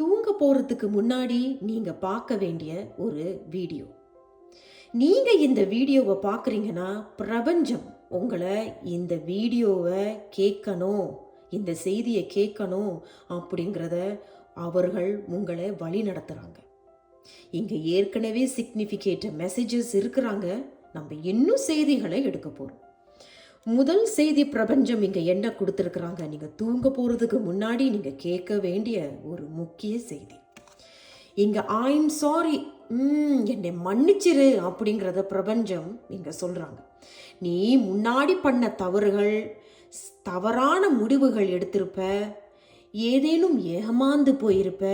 தூங்க போகிறதுக்கு முன்னாடி நீங்கள் பார்க்க வேண்டிய ஒரு வீடியோ. நீங்கள் இந்த வீடியோவை பார்க்குறீங்கன்னா பிரபஞ்சம் உங்களை இந்த வீடியோவை கேட்கணும் இந்த செய்தியை கேட்கணும் அப்படிங்கிறத அவர்கள் உங்களை வழி நடத்துகிறாங்க இங்கே ஏற்கனவே சிக்னிஃபிகேட் மெசேஜஸ் இருக்கிறாங்க. நம்ம இன்னும் செய்திகளை எடுக்க போகிறோம் முதல் செய்தி பிரபஞ்சம் இங்கே என்ன கொடுத்துருக்குறாங்க? நீங்கள் தூங்க போகிறதுக்கு முன்னாடி நீங்கள் கேட்க வேண்டிய ஒரு முக்கிய செய்தி. இங்கே ஐம் சாரி என்னை மன்னிச்சிரு அப்படிங்கிறத பிரபஞ்சம் இங்கே சொல்கிறாங்க நீ முன்னாடி பண்ண தவறுகள் ஸ்- தவறான முடிவுகள் எடுத்திருப்ப. ஏதேனும் ஏமாந்து போயிருப்ப.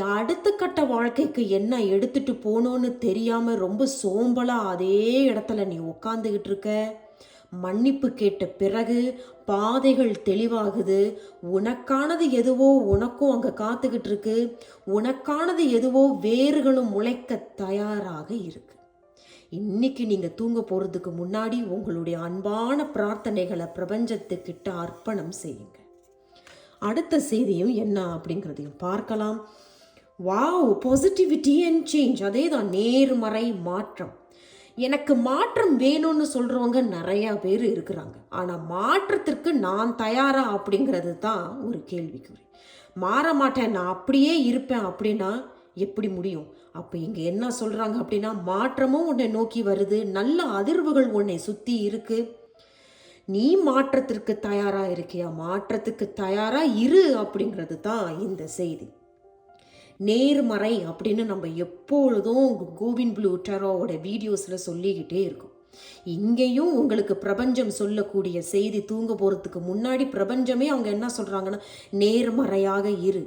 அடுத்த கட்ட வாழ்க்கைக்கு என்ன எடுத்துட்டு போனோன்னு தெரியாம ரொம்ப சோம்பலா அதே இடத்துல நீ உட்காந்துக்கிட்டு இருக்க. மன்னிப்பு கேட்ட பிறகு பாதைகள் தெளிவாகுது. உனக்கானது எதுவோ உனக்கும் அங்கே காத்துக்கிட்டு இருக்கு உனக்கானது எதுவோ வேர்களும் முளைக்க தயாராக இருக்கு. இன்னைக்கு நீங்கள் தூங்க போகிறதுக்கு முன்னாடி உங்களுடைய அன்பான பிரார்த்தனைகளை பிரபஞ்சத்துக்கிட்ட அர்ப்பணம் செய்யுங்க. அடுத்த செய்தியும் என்ன அப்படிங்கிறதையும் பார்க்கலாம். வாவ் பாசிட்டிவிட்டி அண்ட் சேஞ்ச் அதே தான் நேர்மறை மாற்றம். எனக்கு மாற்றம் வேணும்னு சொல்கிறவங்க நிறையா பேர் இருக்கிறாங்க. ஆனால் மாற்றத்திற்கு நான் தயாரா அப்படிங்கிறது தான் ஒரு கேள்விக்குறி. மாற மாட்டேன் நான் அப்படியே இருப்பேன் அப்படின்னா எப்படி முடியும்? அப்போ இங்கே என்ன சொல்கிறாங்க அப்படின்னா மாற்றமும் உன்னை நோக்கி வருது நல்ல அதிர்வுகள் உன்னை சுற்றி இருக்குது நீ மாற்றத்திற்கு தயாராக இருக்கியா? மாற்றத்துக்கு தயாராக இரு அப்படிங்கிறது தான் இந்த செய்தி. நேர்மறை அப்படின்னு நம்ம எப்பொழுதும் கோவின் ப்ளூ டெரோவோட வீடியோஸில் சொல்லிக்கிட்டே இருக்கோம். இங்கேயும் உங்களுக்கு பிரபஞ்சம் சொல்லக்கூடிய செய்தி தூங்க போகிறதுக்கு முன்னாடி பிரபஞ்சமே அவங்க என்ன சொல்கிறாங்கன்னா நேர்மறையாக இரு.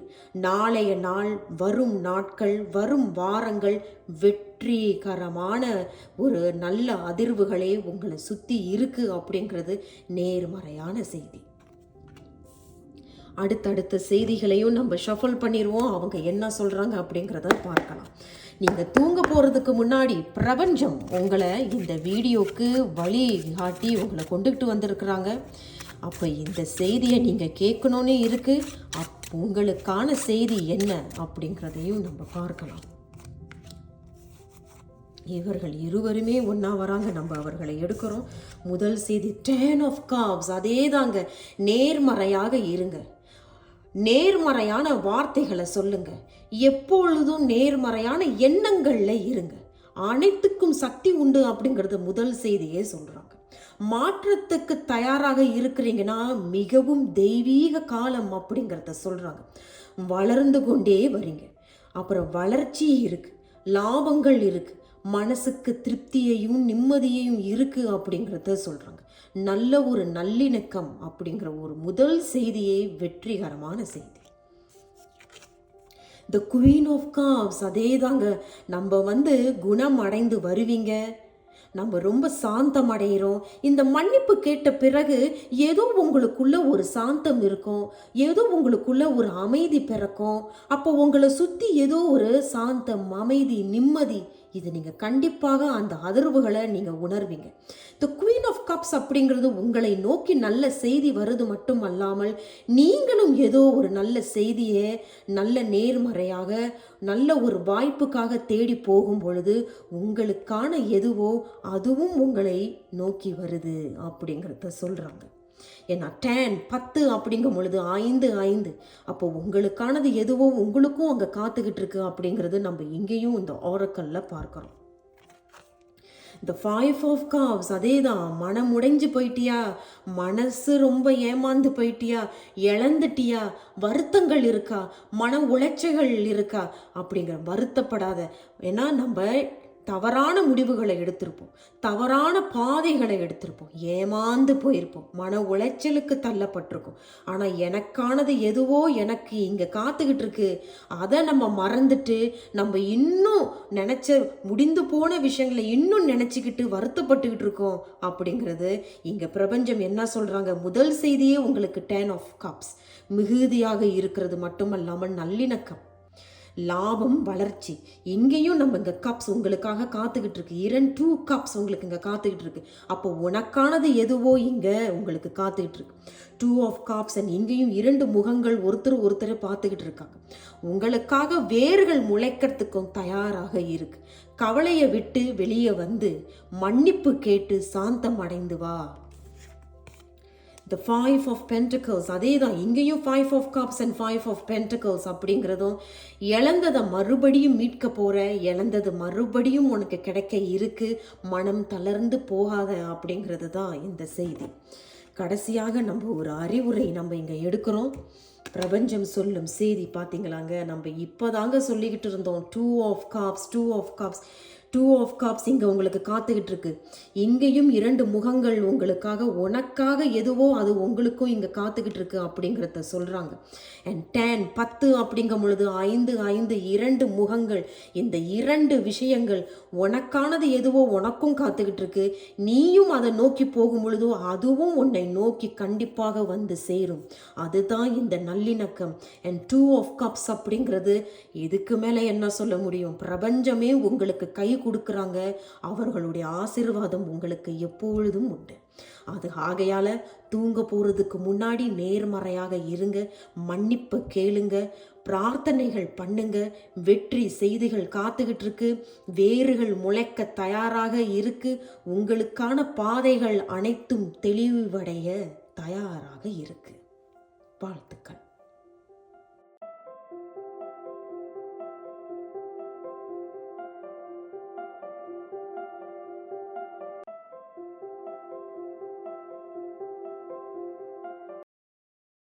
நாளைய நாள் வரும் நாட்கள் வரும் வாரங்கள் வெற்றிகரமான ஒரு நல்ல அதிர்வுகளே உங்களை சுற்றி இருக்குது அப்படிங்கிறது நேர்மறையான செய்தி. அடுத்தடுத்த செய்திகளையும் நம்ம ஷஃபல் பண்ணிடுவோம் அவங்க என்ன சொல்கிறாங்க அப்படிங்கிறத பார்க்கலாம். நீங்கள் தூங்க போகிறதுக்கு முன்னாடி பிரபஞ்சம் உங்களை இந்த வீடியோக்கு வழி காட்டி உங்களை கொண்டுகிட்டு வந்திருக்கிறாங்க. அப்போ இந்த செய்தியை நீங்கள் கேட்கணுன்னு இருக்குது அப் உங்களுக்கான செய்தி என்ன அப்படிங்கிறதையும் நம்ம பார்க்கலாம். இவர்கள் இருவருமே ஒன்றா வராங்க. நம்ம அவர்களை எடுக்கிறோம். முதல் செய்தி டேன் ஆஃப் காவ்ஸ் அதே தாங்க நேர்மறையாக இருங்க. நேர்மறையான வார்த்தைகளை சொல்லுங்க. எப்பொழுதும் நேர்மறையான எண்ணங்களில் இருங்க. அனைத்துக்கும் சக்தி உண்டு அப்படிங்கிறது முதல் செய்தியே சொல்கிறாங்க மாற்றத்துக்கு தயாராக இருக்கிறீங்கன்னா மிகவும் தெய்வீக காலம் அப்படிங்கிறத சொல்கிறாங்க வளர்ந்து கொண்டே வரீங்க. அப்புறம் வளர்ச்சி இருக்குது லாபங்கள் இருக்குது மனசுக்கு திருப்தியையும் நிம்மதியையும் இருக்குது அப்படிங்கிறத சொல்கிறாங்க நல்ல ஒரு நல்லிணக்கம் அப்படிங்கிற ஒரு முதல் செய்தியே வெற்றிகரமான செய்தி. த குவீன் ஆஃப் காவ்ஸ் அதே தாங்க நம்ம வந்து குணம் அடைந்து வருவீங்க. நம்ம ரொம்ப சாந்தம் அடைகிறோம் இந்த மன்னிப்பு கேட்ட பிறகு ஏதோ உங்களுக்குள்ள ஒரு சாந்தம் இருக்கும். ஏதோ உங்களுக்குள்ள ஒரு அமைதி பிறக்கும். அப்போ உங்களை சுற்றி ஏதோ ஒரு சாந்தம் அமைதி நிம்மதி இது நீங்கள் கண்டிப்பாக அந்த அதிர்வுகளை நீங்கள் உணர்வீங்க. த குவீன் ஆஃப் கப்ஸ் அப்படிங்கிறது உங்களை நோக்கி நல்ல செய்தி வருது மட்டும் அல்லாமல் நீங்களும் ஏதோ ஒரு நல்ல செய்தியை நல்ல நேர்மறையாக நல்ல ஒரு வாய்ப்புக்காக தேடி போகும் பொழுது உங்களுக்கான எதுவோ அதுவும் உங்களை நோக்கி வருது அப்படிங்கிறத சொல்கிறாங்க ஏன்னா டேன் பத்து அப்படிங்கும் பொழுது ஐந்து ஐந்து. அப்போ உங்களுக்கானது எதுவோ உங்களுக்கும் அங்கே காத்துக்கிட்டு இருக்கு அப்படிங்கிறது நம்ம இங்கேயும் இந்த ஆரக்கல்ல பார்க்குறோம். இந்த ஃபைவ் ஆஃப் காவ்ஸ் அதே தான் மனம் உடைஞ்சு போயிட்டியா? மனசு ரொம்ப ஏமாந்து போயிட்டியா? இழந்துட்டியா? வருத்தங்கள் இருக்கா? மன உளைச்சல்கள் இருக்கா? அப்படிங்கிற வருத்தப்படாத. ஏன்னா நம்ம தவறான முடிவுகளை எடுத்திருப்போம். தவறான பாதைகளை எடுத்திருப்போம். ஏமாந்து போயிருப்போம். மன உளைச்சலுக்கு தள்ளப்பட்டிருக்கோம். ஆனால் எனக்கானது எதுவோ எனக்கு இங்கே காத்துக்கிட்டு இருக்கு அதை நம்ம மறந்துட்டு நம்ம இன்னும் நினச்ச முடிந்து போன விஷயங்களை இன்னும் நினச்சிக்கிட்டு வருத்தப்பட்டுக்கிட்டு இருக்கோம் அப்படிங்கிறது இங்கே பிரபஞ்சம் என்ன சொல்கிறாங்க முதல் செய்தியே உங்களுக்கு டேன் ஆஃப் கப்ஸ் மிகுதியாக இருக்கிறது மட்டுமல்லாமல் நல்லிணக்கம். லாபம் வளர்ச்சி. இங்கேயும் நம்ம இந்த கப்ஸ் உங்களுக்காக காத்துக்கிட்டு இருக்கு இரண்டு டூ கப்ஸ் உங்களுக்கு இங்கே காத்துக்கிட்டு இருக்கு அப்போ உனக்கானது எதுவோ இங்கே உங்களுக்கு காத்துக்கிட்டு இருக்கு டூ ஆஃப் காப்ஸ் அண்ட் இங்கேயும் இரண்டு முகங்கள் ஒருத்தர் ஒருத்தரை பார்த்துக்கிட்டு இருக்காங்க உங்களுக்காக வேர்கள் முளைக்கிறதுக்கும் தயாராக இருக்கு. கவலையை விட்டு வெளியே வந்து மன்னிப்பு கேட்டு சாந்தம் அடைந்து வா. த ஃபைவ் ஆஃப் பென்டிகல்ஸ் அதே தான் இங்கேயும் five of cups and five of pentacles அப்படிங்கிறதும் இழந்ததை மறுபடியும் மீட்க போகிற இழந்தது மறுபடியும் உனக்கு கிடைக்க இருக்கு மனம் தளர்ந்து போகாத அப்படிங்கிறது தான் இந்த செய்தி. கடைசியாக நம்ம ஒரு அறிவுரை நம்ம இங்கே எடுக்கிறோம். பிரபஞ்சம் சொல்லும் செய்தி பார்த்தீங்களாங்க நம்ம இப்போதாங்க சொல்லிக்கிட்டு இருந்தோம் two of cups two of cups two of cups இங்கே உங்களுக்கு காத்துக்கிட்டு இருக்கு இங்கேயும் இரண்டு முகங்கள் உங்களுக்காக உனக்காக எதுவோ அது உங்களுக்கும் இங்கே காத்துக்கிட்டு இருக்கு அப்படிங்கிறத சொல்கிறாங்க அண்ட் டென் பத்து அப்படிங்கும் பொழுது ஐந்து ஐந்து இரண்டு முகங்கள் இந்த இரண்டு விஷயங்கள் உனக்கானது எதுவோ உனக்கும் காத்துக்கிட்டு இருக்கு நீயும் அதை நோக்கி போகும் பொழுதோ அதுவும் உன்னை நோக்கி கண்டிப்பாக வந்து சேரும். அதுதான் இந்த நல்லிணக்கம். அண்ட் டூ ஆஃப் கப்ஸ் அப்படிங்கிறது இதுக்கு மேலே என்ன சொல்ல முடியும்? பிரபஞ்சமே உங்களுக்கு கை கொடுக்குறாங்க. அவர்களுடைய ஆசீர்வாதம் உங்களுக்கு எப்பொழுதும் உண்டு. அது ஆகையால் தூங்க போகிறதுக்கு முன்னாடி நேர்மறையாக இருங்க. மன்னிப்பு கேளுங்க. பிரார்த்தனைகள் பண்ணுங்க. வெற்றி செய்திகள் காத்துக்கிட்டு இருக்கு. வேறுகள் முளைக்க தயாராக இருக்கு. உங்களுக்கான பாதைகள் அனைத்தும் தெளிவடைய தயாராக இருக்கு. வாழ்த்துக்கள்.